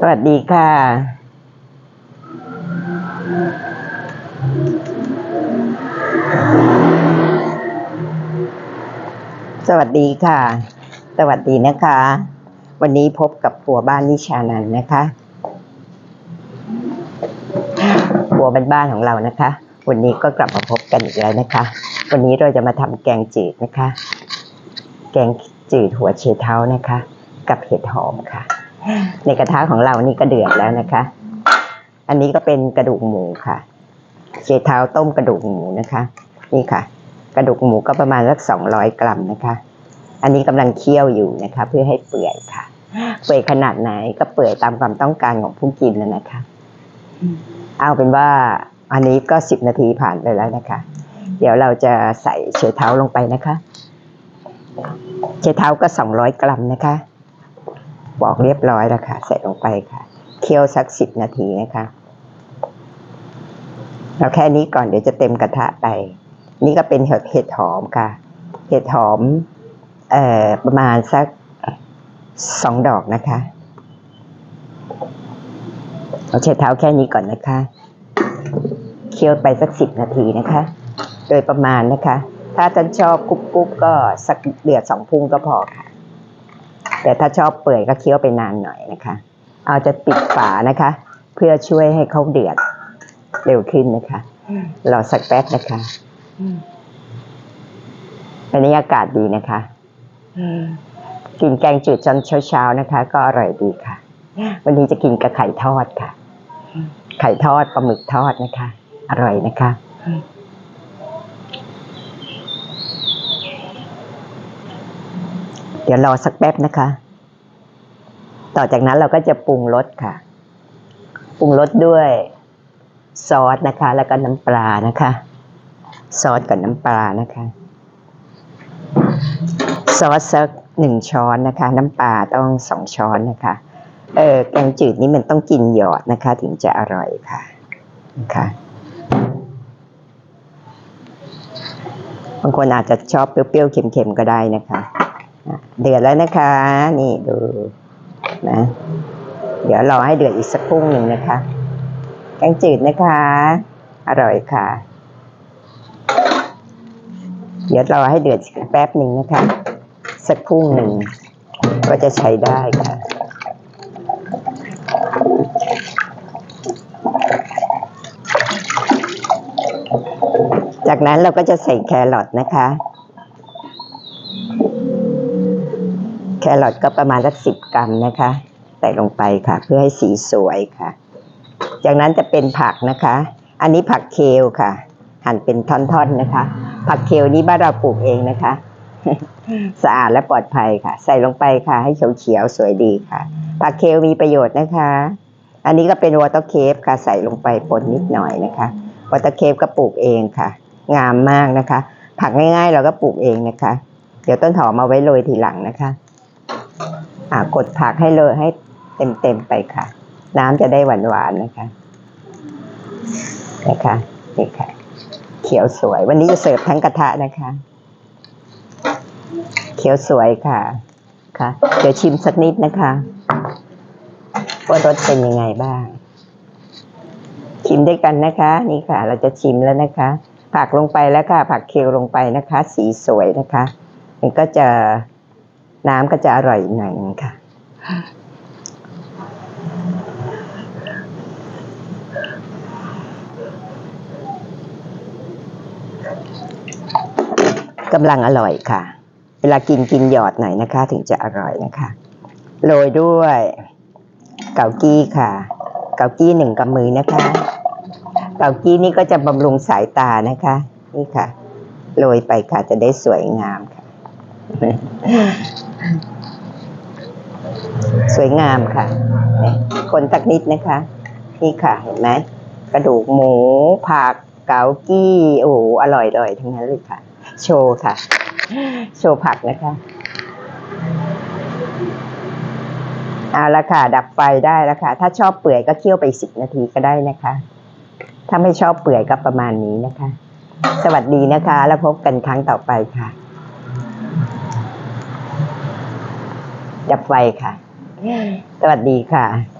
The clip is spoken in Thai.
สวัสดีค่ะสวัสดีค่ะ สวัสดีนะคะ วันนี้พบกับครัวบ้านนิชานันนะคะครัวบ้านๆของเรานะคะ วันนี้ก็กลับมาพบกันอีกแล้วนะคะ วันนี้เราจะมาทำแกงจืดนะคะ แกงจืดหัวเชเท้านะคะ กับเห็ดหอมค่ะ ในกระทะของเรานี่ก็เดือดแล้วนะคะ อันนี้ก็เป็นกระดูกหมูค่ะเชเท้าต้มกระดูกหมูนะคะ นี่ค่ะ กระดูกหมูก็ประมาณสักสองร้อยกรัมนะคะ อันนี้กำลังเคี่ยวอยู่นะคะ เพื่อให้เปื่อยค่ะ เปื่อยขนาดไหนก็เปื่อยตามความต้องการของผู้กินแล้วนะคะ เอาเป็นว่าอันนี้ก็สิบนาทีผ่านไปแล้วนะคะ เดี๋ยวเราจะใส่เชเท้าลงไปนะคะ เชเท้าก็สองร้อยกรัมนะคะ บอกเรียบร้อยแล้วค่ะ ใส่ลงไปค่ะ เคี่ยวสักสิบนาทีนะคะเราแค่นี้ก่อนเดี๋ยวจะเต็มกระทะไป นี่ก็เป็นเห็ดเห็ดหอมค่ะ เห็ดหอมเอ่อประมาณสักสองดอกนะคะเอาเช็ดเท้าแค่นี้ก่อนนะคะ เคี่ยวไปสักสิบนาทีนะคะ โดยประมาณนะคะ ถ้าท่านชอบกรุบกรุบก็สักเดือดสองพุ่งก็พอค่ะ แต่ถ้าชอบเปื่อยก็เคี่ยวไปนานหน่อยนะคะ เอาจะปิดฝานะคะ เพื่อช่วยให้เขาเดือดเร็วขึ้นนะคะรอสักแป๊บนะคะอันนี้อากาศดีนะคะกินแกงจืดจนเช้าๆนะคะ ก็อร่อยดีค่ะ วันนี้จะกินกับไข่ทอดค่ะ ไข่ทอดปลาหมึกทอดนะคะ อร่อยนะคะ เดี๋ยวรอสักแป๊บนะคะ ต่อจากนั้นเราก็จะปรุงรสค่ะ ปรุงรสด้วยซอสนะคะ แล้วก็น้ำปลานะคะ ซอสกับน้ำปลานะคะ ซอสสักหนึ่งช้อนนะคะ น้ำปลาต้องสองช้อนนะคะ เออแกงจืดนี่มันต้องกินหยอดนะคะ ถึงจะอร่อยค่ะนะคะบางคนอาจจะชอบเปรี้ยวๆเค็มๆก็ได้นะคะ เดือดแล้วนะคะ นี่ดูนะ เดี๋ยวรอให้เดือดอีกสักครู่หนึ่งนะคะแกงจืดนะคะ อร่อยค่ะ เดี๋ยวรอให้เดือดแป๊บหนึ่งนะคะ สักครู่หนึ่งก็จะใช้ได้ค่ะจากนั้นเราก็จะใส่แครอทนะคะ รอทก็ประมาณสักสิบกรัมนะคะ ใส่ลงไปค่ะ เพื่อให้สีสวยค่ะ จากนั้นจะเป็นผักนะคะ อันนี้ผักเคลค่ะ หั่นเป็นท่อนๆนะคะ ผักเคลนี้บ้านเราปลูกเองนะคะ สะอาดและปลอดภัยค่ะ ใส่ลงไปค่ะ ให้เขียวๆสวยดีค่ะ ผักเคลมีประโยชน์นะคะ อันนี้ก็เป็นวอเตอร์เคฟค่ะ ใส่ลงไปปนนิดหน่อยนะคะวอเตอร์เคฟก็ปลูกเองค่ะ งามมากนะคะ ผักง่ายๆ เราก็ปลูกเองนะคะ เดี๋ยวต้นหอมมาไว้โรยทีหลังนะคะ กดผักให้เลยให้เต็มๆไปค่ะ น้ำจะได้หวานๆนะคะนะคะนี่ค่ะ เขียวสวย วันนี้จะเสิร์ฟทั้งกระทะนะคะ เขียวสวยค่ะ ค่ะ เดี๋ยวชิมสักนิดนะคะว่ารสเป็นยังไงบ้าง ชิมด้วยกันนะคะ นี่ค่ะ เราจะชิมแล้วนะคะ ผักลงไปแล้วค่ะ ผักเคลลงไปนะคะ สีสวยนะคะ มันก็จะ น้ำก็จะอร่อยหน่อยนึงค่ะ กำลังอร่อยค่ะ เวลากินกินหยอดหน่อยนะคะ ถึงจะอร่อยนะคะ โรยด้วย เกากี้ค่ะ เกากี้หนึ่งกำมือนะคะ เกากี้นี่ก็จะบำรุงสายตานะคะ นี่ค่ะ โรยไปค่ะจะได้สวยงามค่ะ สวยงามค่ะคนตักนิดนะคะ นี่ค่ะเห็นไหมกระดูกหมูผักเกากี้โอ้โหอร่อยเลยทั้งนั้นเลยค่ะ โชว์ค่ะ โชว์ผักนะคะเอาละค่ะ ดับไฟได้แล้วค่ะ ถ้าชอบเปื่อยก็เคี่ยวไปสิบนาทีก็ได้นะคะ ถ้าไม่ชอบเปื่อยก็ประมาณนี้นะคะ สวัสดีนะคะ แล้วพบกันครั้งต่อไปค่ะ ดับไฟค่ะ สวัสดีค่ะ